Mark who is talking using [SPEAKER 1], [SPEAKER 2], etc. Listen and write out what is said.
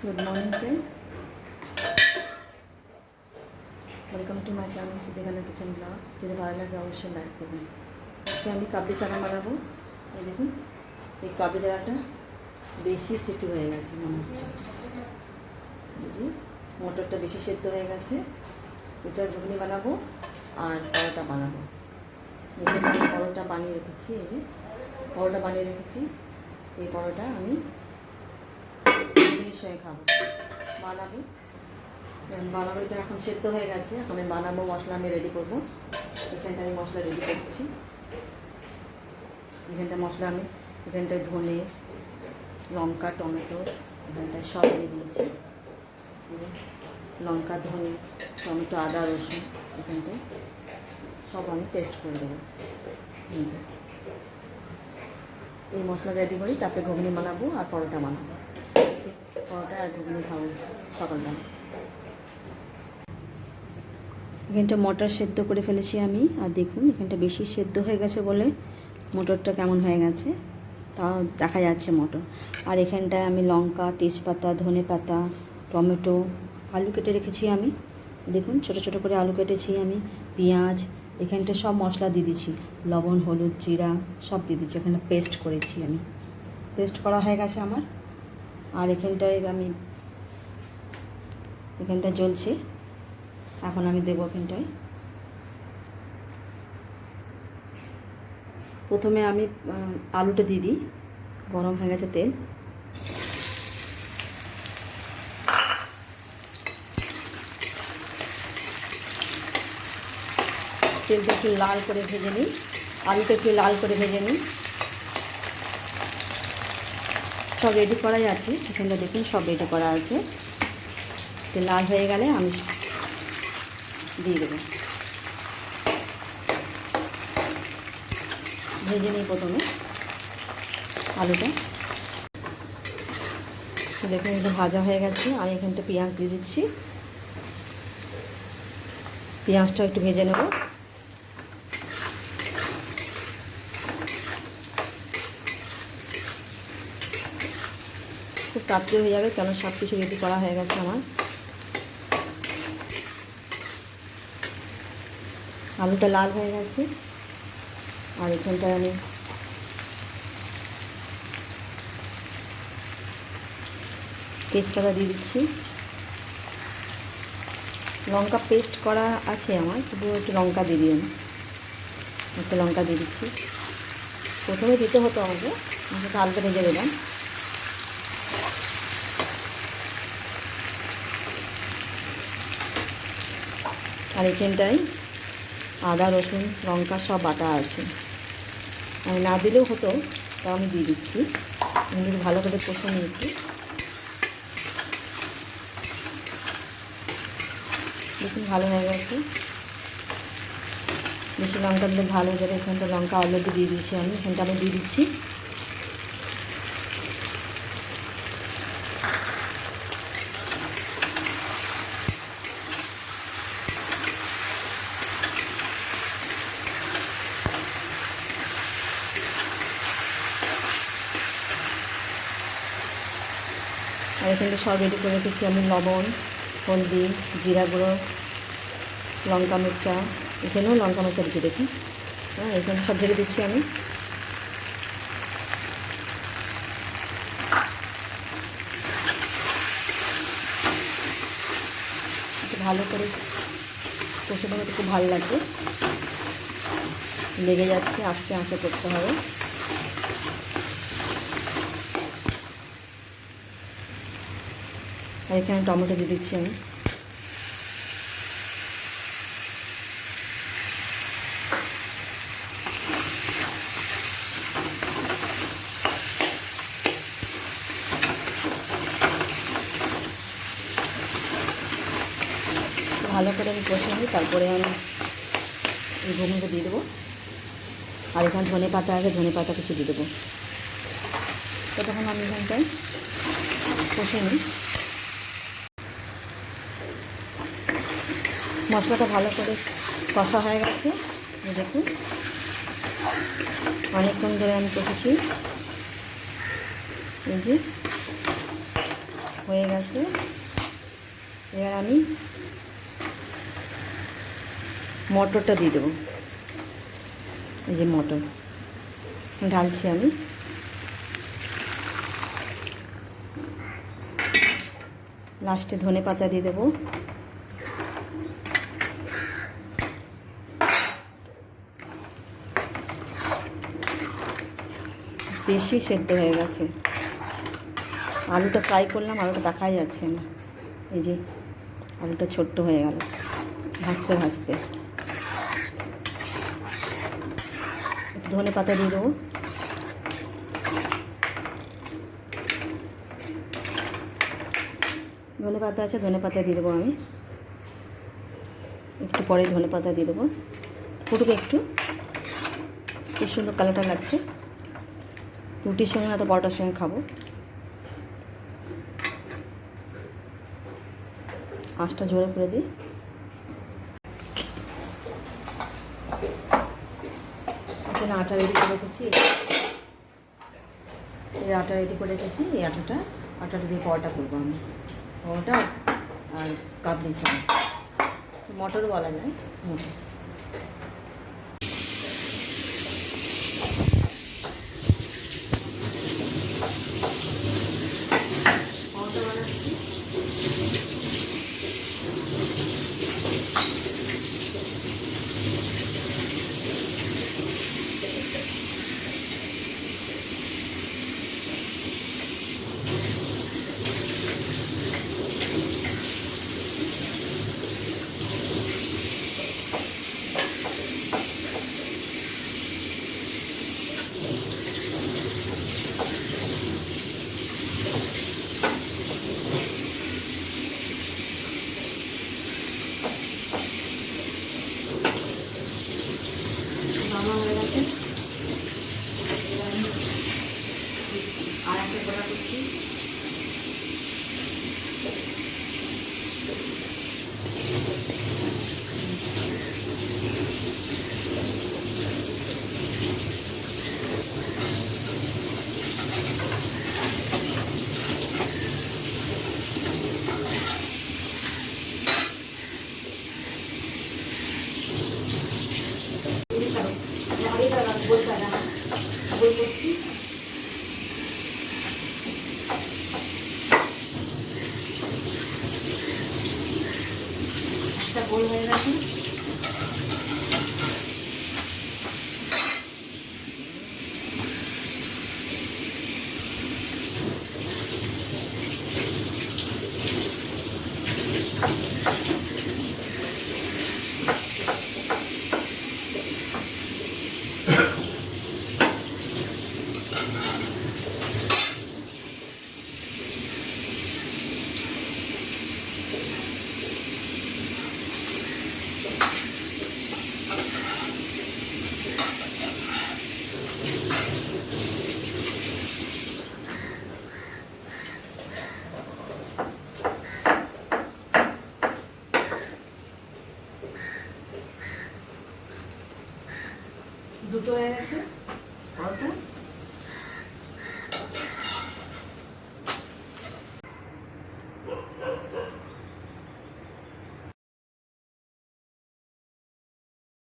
[SPEAKER 1] Good morning friend welcome to my channel Siddiqana kitchen blog যদি ভালো লাগে অবশ্যই লাইক করবেন আজকে আমি কাবলি চানা বানাবো এই দেখুন এই কাবলি চানাটা বেশি সিটি হয়ে গেছে মনে হচ্ছে যে মটরটা বেশি সেদ্ধ হয়ে গেছে এটার ঘুগনি বানাবো আর পরোটা বানাবো পরোটা বানিয়ে রেখেছি এই যে পরোটা বানিয়ে রেখেছি এই পরোটা আমি সঙ্গে খাব। বানাবো। বানাবো এটা এখন সেদ্ধ হয়ে গেছে। এখন আমি বানাবো মশলা, আমি রেডি করব। এখানটা আমি মশলা রেডি করছি। এখানটায় মশলা আমি, এখানটায় ধনে, লঙ্কা, টমেটো, এখানটায় সব দিয়ে দিয়েছি। লঙ্কা, ধনে, টমেটো, আদা, রসুন, এখানটায় সব আমি পেস্ট করে দেবো। এই মশলা রেডি করি তাতে ঘুগনি বানাবো আর পরোটা বানাবো। পরোটা আর ঘুগনি খাব সকালবেলা। এখানটা মটর সেদ্ধ করে ফেলেছি আমি। আর দেখুন, এখানটা বেশি সেদ্ধ হয়ে গেছে বলে মটরটা কেমন হয়ে গেছে, তাও দেখা যাচ্ছে মটর। আর এখানটায় আমি লঙ্কা, তেজপাতা, ধনে পাতা, টমেটো, আলু কেটে রেখেছি আমি। দেখুন, ছোট ছোট করে আলু কেটেছি আমি, পেঁয়াজ, এখানটা সব মশলা দিয়ে দিচ্ছি লবণ, হলুদ, জিরা সব দিয়ে দিচ্ছি এখানে পেস্ট করেছি আমি। পেস্ট করা হয়ে গেছে আমার। আর এখানটায় আমি এখানটা জ্বলছে। এখন আমি দেবো এখানটায়। প্রথমে আমি আলুটা দিয়ে দিই। গরম হয়ে গেছে তেল। তেলটা একটু লাল করে ভেজে নিই। আলুটা একটু লাল করে ভেজে নিই। সব রেডি করাই আছে। এখানটা দেখুন, সব রেডি করা আছে। তেল লাল হয়ে গেলে আমি দিয়ে দেবো। ভেজে নিই প্রথমে আলুটা। দেখুন একটু ভাজা হয়ে গেছে। আমি এখানটা পেঁয়াজ দিয়ে দিচ্ছি। পেঁয়াজটা একটু ভেজে নেব। তাড়াতাড়ি হয়ে যাবে, কেন সব কিছু রেডি করা হয়ে গেছে আমার। আলুটা লাল হয়ে গেছে। আর এখানটায় আমি তেজপাতা দিয়ে দিচ্ছি। লঙ্কা পেস্ট করা আছে আমার, শুধু একটু লঙ্কা দিয়ে দিন একটু লঙ্কা দিয়ে দিচ্ছি। প্রথমে দিতে হতো আমাকে, আমি তো আলুটা ভেজে দিলাম। আর এখানটায় আদা, রসুন, লঙ্কা সব বাটা আছে। আমি না দিলেও হতো, তাও আমি দিয়ে দিচ্ছি। আমি ভালো করে কষে একটু। দেখুন, ভালো হয়ে গেছে। বেশি লঙ্কা দিলে ভালো যাবে। এখানটা লঙ্কা অলরেডি দিয়ে দিয়েছি আমি। এখানটা আমি দিয়ে দিচ্ছি। আর এখানে সব রেডি করে রেখেছি আমি লবণ, হলদি, জিরা গুঁড়ো, লঙ্কা মির্চা। এখানেও লঙ্কা মির্চা দিতে দেখি হ্যাঁ এখানে সব ঢেলে দিচ্ছি আমি। ভালো করে কষে দেবো খুব ভালো লাগবে। লেগে যাচ্ছে, আস্তে আস্তে করতে হবে। আর এখানে টমেটো দিয়ে দিচ্ছি আমি। ভালো করে আমি কষে নিই তারপরে আমি এই ঘুমগুলো দিয়ে দেবো। আর এখানে ধনে পাতা আছে ধনে পাতা কিছু দিয়ে দেবো। তো তখন আমি এখানটায় কষে নিই। মশলাটা ভালো করে কষা হয়ে গেছে। দেখুন। অনেকক্ষণ ধরে আমি কষেছি। এই যে, হয়ে গেছে। এবার আমি মটরটা দিয়ে দেবো। এই যে মটর। ঢালছি আমি। লাস্টে ধনে পাতা দিয়ে দেবো। বেশি সেদ্ধ হয়ে গেছে। আলুটা ফ্রাই করলাম, আলুটা দেখাই যাচ্ছে না। এই যে, আলুটা ছোট্ট হয়ে গেল, ভাজতে ভাজতে। ধনে পাতা দিয়ে দেবো। ধনে পাতা আছে, ধনে পাতা দিয়ে দেবো আমি। একটু পরে ধনে পাতা দিয়ে দেবো। ফুটুক একটু। খুব সুন্দর কালারটা লাগছে। রুটির সঙ্গে না তো পরোটার সঙ্গে খাব। আঁচটা জোরে করে দিই। এখানে আটা রেডি করে রেখেছি। এই আটা রেডি করে রেখেছি। এই আটাটা আটাটা দিয়ে পরোটা করব আমি। পরোটা আর কাবলি চাল। মটর বলা যায়। মটর পরোটা বানাচ্ছি মামা হয়ে গেছে এবার আমি আর একটা কথা করছি। গোল করছি একটা গোল হয়ে গেছে দুটো হয়ে গেছে?